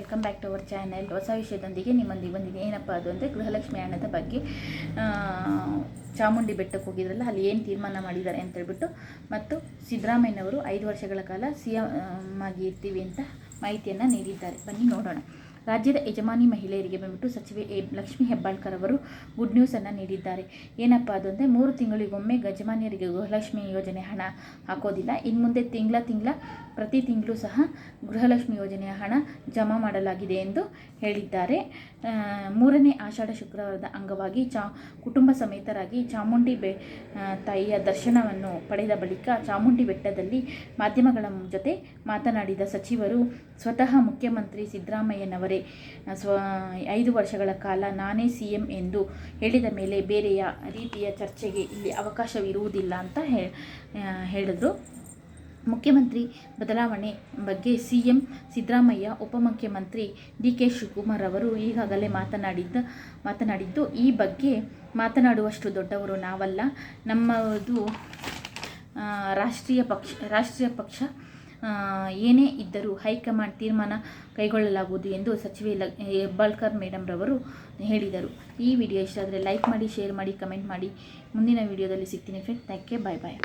Welcome back to our channel ಹೊಸ ವಿಷಯದೊಂದಿಗೆ ನಿಮ್ಮೊಂದಿಗೆ ಬಂದಿದೆ ಏನಪ್ಪ ಅದು ಅಂದರೆ ಗೃಹಲಕ್ಷ್ಮಿ ಅಣ್ಣದ ಬಗ್ಗೆ ಚಾಮುಂಡಿ ಬೆಟ್ಟಕ್ಕೆ ಹೋಗಿದ್ರಲ್ಲ, ಅಲ್ಲಿ ಏನು ತೀರ್ಮಾನ ಮಾಡಿದ್ದಾರೆ ಅಂತ ಹೇಳ್ಬಿಟ್ಟು ಮತ್ತು ಸಿದ್ದರಾಮಯ್ಯನವರು ಐದು ವರ್ಷಗಳ ಕಾಲ ಸಿ ಎಂ ಆಗಿ ಇರ್ತೀವಿ ಅಂತ ಮಾಹಿತಿಯನ್ನು ನೀಡಿದ್ದಾರೆ. ಬನ್ನಿ ನೋಡೋಣ. ರಾಜ್ಯದ ಯಜಮಾನಿ ಮಹಿಳೆಯರಿಗೆ ಬಂದ್ಬಿಟ್ಟು ಸಚಿವೆ ಎ ಲಕ್ಷ್ಮೀ ಹೆಬ್ಬಾಳ್ಕರ್ ಅವರು ಗುಡ್ ನ್ಯೂಸನ್ನು ನೀಡಿದ್ದಾರೆ. ಏನಪ್ಪ ಅದು ಅಂದರೆ ಮೂರು ತಿಂಗಳಿಗೊಮ್ಮೆ ಗಜಮಾನಿಯರಿಗೆ ಗೃಹಲಕ್ಷ್ಮಿ ಯೋಜನೆ ಹಣ ಹಾಕೋದಿಲ್ಲ. ಇನ್ನು ಮುಂದೆ ತಿಂಗಳ ತಿಂಗಳ ಪ್ರತಿ ತಿಂಗಳು ಸಹ ಗೃಹಲಕ್ಷ್ಮಿ ಯೋಜನೆಯ ಹಣ ಜಮಾ ಮಾಡಲಾಗಿದೆ ಎಂದು ಹೇಳಿದ್ದಾರೆ. ಮೂರನೇ ಆಷಾಢ ಶುಕ್ರವಾರದ ಅಂಗವಾಗಿ ಚಾ, ಕುಟುಂಬ ಸಮೇತರಾಗಿ ಚಾಮುಂಡಿ ಬೆ ತಾಯಿಯ ದರ್ಶನವನ್ನು ಪಡೆದ ಬಳಿಕ ಚಾಮುಂಡಿ ಬೆಟ್ಟದಲ್ಲಿ ಮಾಧ್ಯಮಗಳ ಜೊತೆ ಮಾತನಾಡಿದ ಸಚಿವರು, ಸ್ವತಃ ಮುಖ್ಯಮಂತ್ರಿ ಸಿದ್ದರಾಮಯ್ಯನವರೇ ಸ್ವ, ಐದು ವರ್ಷಗಳ ಕಾಲ ನಾನೇ ಸಿ ಎಂ ಎಂದು ಹೇಳಿದ ಮೇಲೆ ಬೇರೆಯ ರೀತಿಯ ಚರ್ಚೆಗೆ ಇಲ್ಲಿ ಅವಕಾಶವಿರುವುದಿಲ್ಲ ಅಂತ ಹೇಳಿದ್ರು. ಮುಖ್ಯಮಂತ್ರಿ ಬದಲಾವಣೆ ಬಗ್ಗೆ ಸಿ ಎಂ ಸಿದ್ದರಾಮಯ್ಯ, ಉಪಮುಖ್ಯಮಂತ್ರಿ ಡಿ ಕೆ ಶಿವಕುಮಾರ್ ಅವರು ಈಗಾಗಲೇ ಮಾತನಾಡಿದ್ದ, ಮಾತನಾಡಿದ್ದು, ಈ ಬಗ್ಗೆ ಮಾತನಾಡುವಷ್ಟು ದೊಡ್ಡವರು ನಾವಲ್ಲ. ನಮ್ಮದು ರಾಷ್ಟ್ರೀಯ ಪಕ್ಷ ರಾಷ್ಟ್ರೀಯ ಪಕ್ಷ ಏನೇ ಇದ್ದರೂ ಹೈಕಮಾಂಡ್ ತೀರ್ಮಾನ ಕೈಗೊಳ್ಳಲಾಗುವುದು ಎಂದು ಸಚಿವೆ ಲ ಹೆಬ್ಬಾಳ್ಕರ್ ಮೇಡಮ್ರವರು ಹೇಳಿದರು. ಈ ವಿಡಿಯೋ ಇಷ್ಟ ಆದರೆ ಲೈಕ್ ಮಾಡಿ, ಶೇರ್ ಮಾಡಿ, ಕಮೆಂಟ್ ಮಾಡಿ. ಮುಂದಿನ ವಿಡಿಯೋದಲ್ಲಿ ಸಿಗ್ತೀನಿ friend thank you bye bye